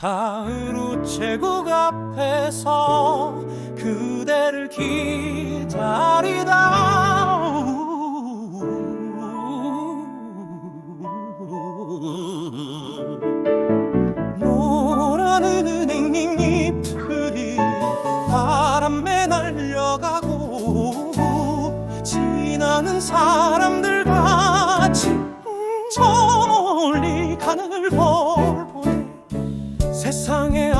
가을 우체국 앞에서 그대를 기다리다. 노란 은행잎 잎들이 바람에 날려가고 지나는 사람들 같이 저 멀리 가늘 보 세상에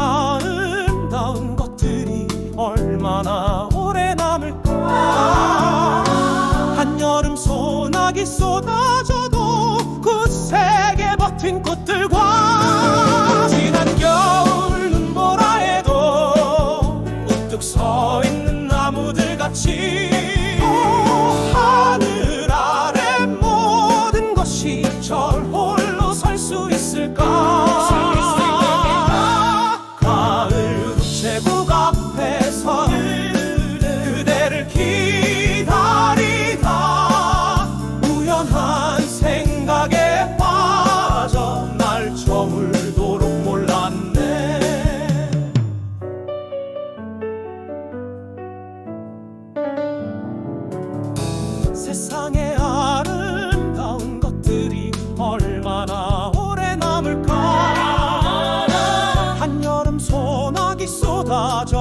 세상에 아름다운 것들이 얼마나 오래 남을까. 한여름 소나기 쏟아져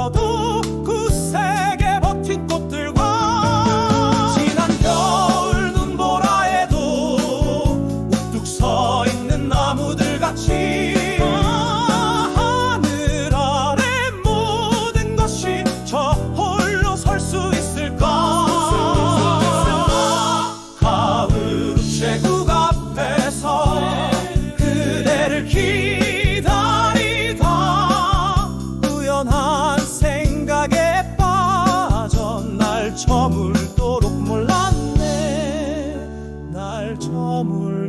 저물